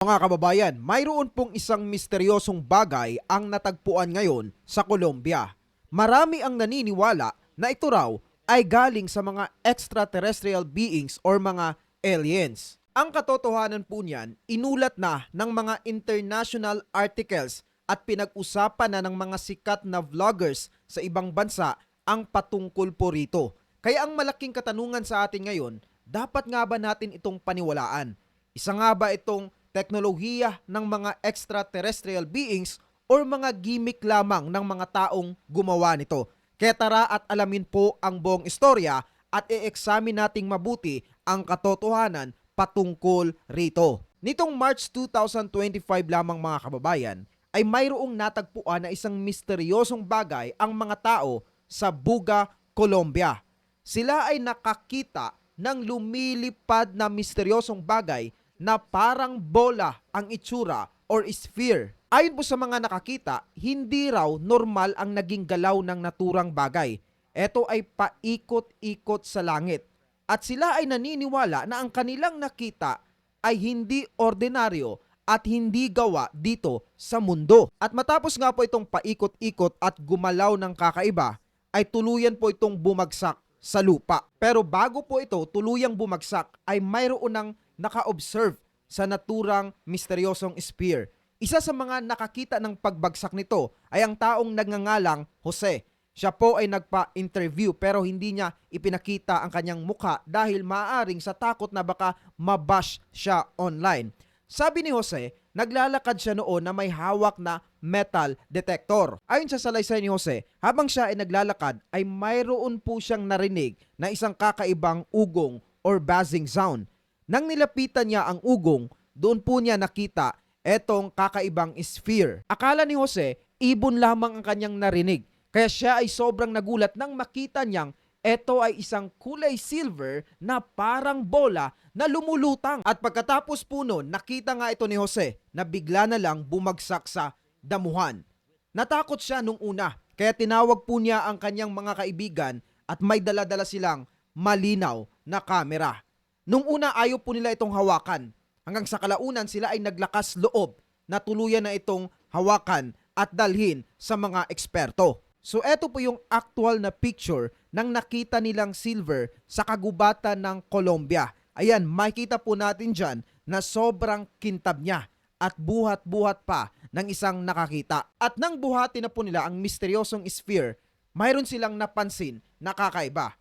Mga kababayan, mayroon pong isang misteryosong bagay ang natagpuan ngayon sa Colombia. Marami ang naniniwala na ito raw ay galing sa mga extraterrestrial beings or mga aliens. Ang katotohanan po niyan, inulat na ng mga international articles at pinag-usapan na ng mga sikat na vloggers sa ibang bansa ang patungkol po rito. Kaya ang malaking katanungan sa atin ngayon, dapat nga ba natin itong paniwalaan? Isa nga ba itong teknolohiya ng mga extraterrestrial beings or mga gimmick lamang ng mga taong gumawa nito? Kaya tara at alamin po ang buong istorya at i-examine nating mabuti ang katotohanan patungkol rito. Nitong March 2025 lamang mga kababayan, ay mayroong natagpuan na isang misteryosong bagay ang mga tao sa Buga, Colombia. Sila ay nakakita ng lumilipad na misteryosong bagay na parang bola ang itsura or sphere. Ayon po sa mga nakakita, hindi raw normal ang naging galaw ng naturang bagay. Ito ay paikot-ikot sa langit. At sila ay naniniwala na ang kanilang nakita ay hindi ordinaryo at hindi gawa dito sa mundo. At matapos nga po itong paikot-ikot at gumalaw ng kakaiba, ay tuluyan po itong bumagsak sa lupa. Pero bago po ito tuluyang bumagsak, ay mayroon ng naka-observe sa naturang misteryosong spear. Isa sa mga nakakita ng pagbagsak nito ay ang taong nagngangalang Jose. Siya po ay nagpa-interview pero hindi niya ipinakita ang kanyang mukha dahil maaaring sa takot na baka mabash siya online. Sabi ni Jose, naglalakad siya noon na may hawak na metal detector. Ayon sa salaysay ni Jose, habang siya ay naglalakad ay mayroon po siyang narinig na isang kakaibang ugong or buzzing sound. Nang nilapitan niya ang ugong, doon po niya nakita etong kakaibang sphere. Akala ni Jose, ibon lamang ang kanyang narinig. Kaya siya ay sobrang nagulat nang makita niyang ito ay isang kulay silver na parang bola na lumulutang. At pagkatapos po noon, nakita nga ito ni Jose na bigla na lang bumagsak sa damuhan. Natakot siya nung una, kaya tinawag po niya ang kanyang mga kaibigan at may daladala silang malinaw na kamera. Nung una ayaw po nila itong hawakan. Hanggang sa kalaunan sila ay naglakas loob na tuluyan na itong hawakan at dalhin sa mga eksperto. So eto po yung actual na picture ng nakita nilang silver sa kagubatan ng Colombia. Ayan, makita po natin dyan na sobrang kintab niya at buhat-buhat pa ng isang nakakita. At nang buhati na po nila ang misteryosong sphere, mayroon silang napansin na kakaiba.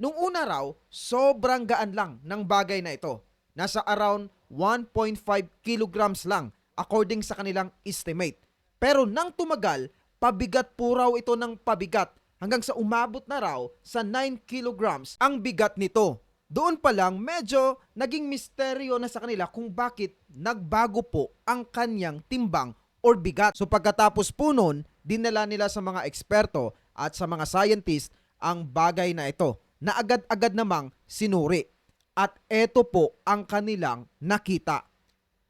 Nung una raw, sobrang gaan lang ng bagay na ito. Nasa around 1.5 kilograms lang according sa kanilang estimate. Pero nang tumagal, pabigat po raw ito ng pabigat hanggang sa umabot na raw sa 9 kilograms ang bigat nito. Doon pa lang medyo naging misteryo na sa kanila kung bakit nagbago po ang kanyang timbang or bigat. So pagkatapos po nun, dinala nila sa mga eksperto at sa mga scientist ang bagay na ito na agad-agad namang sinuri. At eto po ang kanilang nakita.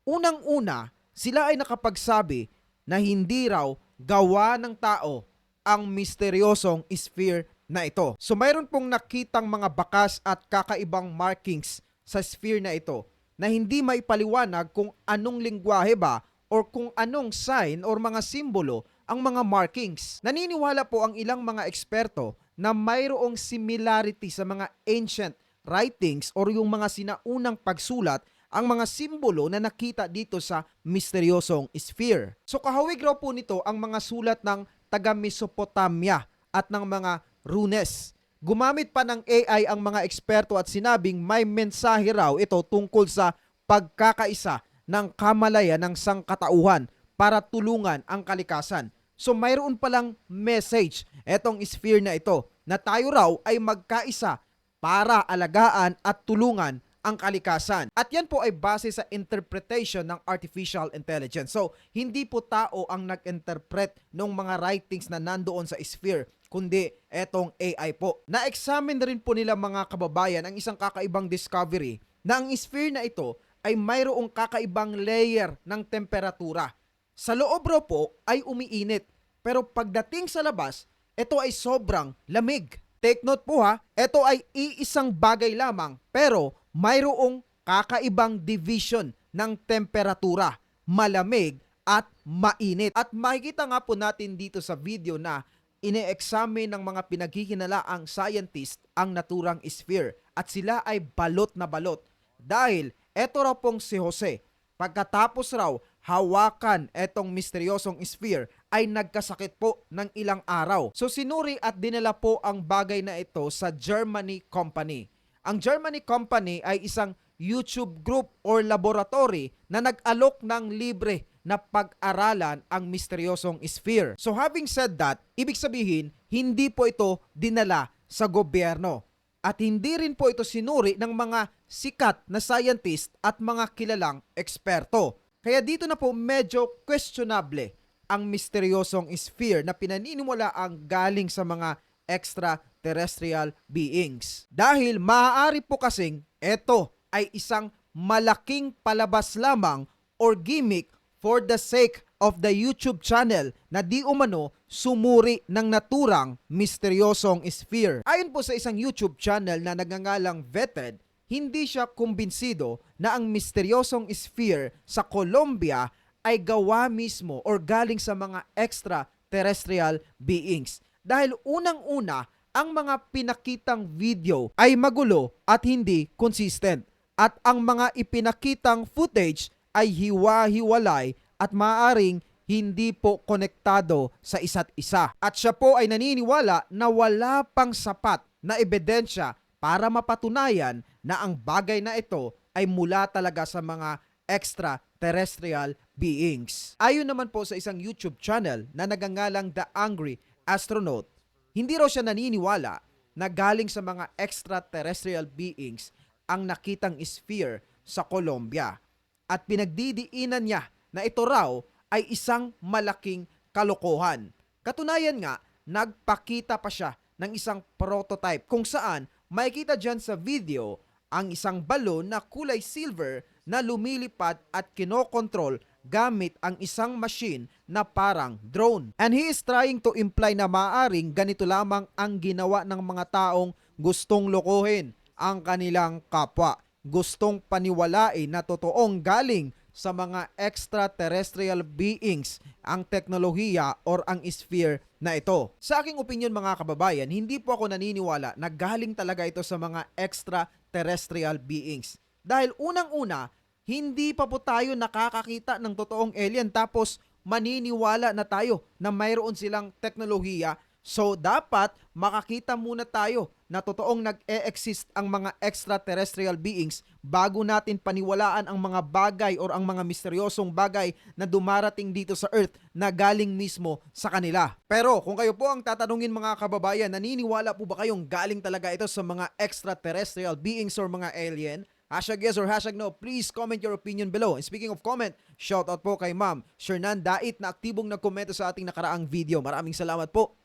Unang-una, sila ay nakapagsabi na hindi raw gawa ng tao ang misteryosong sphere na ito. So mayroon pong nakitang mga bakas at kakaibang markings sa sphere na ito na hindi maipaliwanag kung anong lingwahe ba or kung anong sign or mga simbolo ang mga markings. Naniniwala po ang ilang mga eksperto na mayroong similarity sa mga ancient writings or yung mga sinaunang pagsulat ang mga simbolo na nakita dito sa misteryosong sphere. So kahawig raw po nito ang mga sulat ng taga Mesopotamia at ng mga runes. Gumamit pa ng AI ang mga eksperto at sinabing may mensahe raw ito tungkol sa pagkakaisa ng kamalayan ng sangkatauhan para tulungan ang kalikasan. So mayroon palang message etong sphere na ito na tayo raw ay magkaisa para alagaan at tulungan ang kalikasan. At yan po ay base sa interpretation ng artificial intelligence. So, hindi po tao ang nag-interpret ng mga writings na nandoon sa sphere, kundi etong AI po. Na-examine na rin po nila mga kababayan ang isang kakaibang discovery na ang sphere na ito ay mayroong kakaibang layer ng temperatura. Sa loob raw po ay umiinit, pero pagdating sa labas, ito ay sobrang lamig. Take note po ha, ito ay iisang bagay lamang pero mayroong kakaibang division ng temperatura, malamig at mainit. At makikita nga po natin dito sa video na ine-examine ng mga pinaghihinalaang scientist ang naturang sphere. At sila ay balot na balot. Dahil eto raw pong si Jose. Pagkatapos raw hawakan etong misteryosong sphere ay nagkasakit po ng ilang araw. So sinuri at dinala po ang bagay na ito sa Germany Company. Ang Germany Company ay isang YouTube group or laboratory na nag-alok ng libre na pag-aralan ang misteryosong sphere. So having said that, ibig sabihin, hindi po ito dinala sa gobyerno. At hindi rin po ito sinuri ng mga sikat na scientist at mga kilalang eksperto. Kaya dito na po medyo questionable ang misteryosong sphere na pinaniniwala ang galing sa mga extraterrestrial beings. Dahil maaari po kasing ito ay isang malaking palabas lamang or gimmick for the sake of the YouTube channel na di umano sumuri ng naturang misteryosong sphere. Ayon po sa isang YouTube channel na nagngangalang Vetted, hindi siya kumbinsido na ang misteryosong sphere sa Colombia ay gawa mismo or galing sa mga extraterrestrial beings. Dahil unang-una, ang mga pinakitang video ay magulo at hindi consistent. At ang mga ipinakitang footage ay hiwa-hiwalay at maaring hindi po konektado sa isa't isa. At siya po ay naniniwala na wala pang sapat na ebidensya para mapatunayan na ang bagay na ito ay mula talaga sa mga extraterrestrial beings. Ayon naman po sa isang YouTube channel na nagangalang The Angry Astronaut, hindi raw siya naniniwala na galing sa mga extraterrestrial beings ang nakitang sphere sa Colombia. At pinagdidiinan niya na ito raw ay isang malaking kalokohan. Katunayan nga, nagpakita pa siya ng isang prototype kung saan makikita dyan sa video ang isang balon na kulay silver na lumilipad at kinokontrol gamit ang isang machine na parang drone. And he is trying to imply na maaring ganito lamang ang ginawa ng mga taong gustong lokohin ang kanilang kapwa. Gustong paniwalain na totoong galing sa mga extraterrestrial beings ang teknolohiya or ang sphere na ito. Sa aking opinion mga kababayan, hindi po ako naniniwala na galing talaga ito sa mga extraterrestrial beings. Dahil unang-una, hindi pa po tayo nakakakita ng totoong alien tapos maniniwala na tayo na mayroon silang teknolohiya. So dapat makakita muna tayo na totoong nag-e-exist ang mga extraterrestrial beings bago natin paniwalaan ang mga bagay or ang mga misteryosong bagay na dumarating dito sa Earth na galing mismo sa kanila. Pero kung kayo po ang tatanungin mga kababayan, naniniwala po ba kayong galing talaga ito sa mga extraterrestrial beings or mga alien? Hashtag yes or hashtag no, please comment your opinion below. And speaking of comment, shout out po kay Ma'am Shernan Dait na aktibong nagkomento sa ating nakaraang video. Maraming salamat po.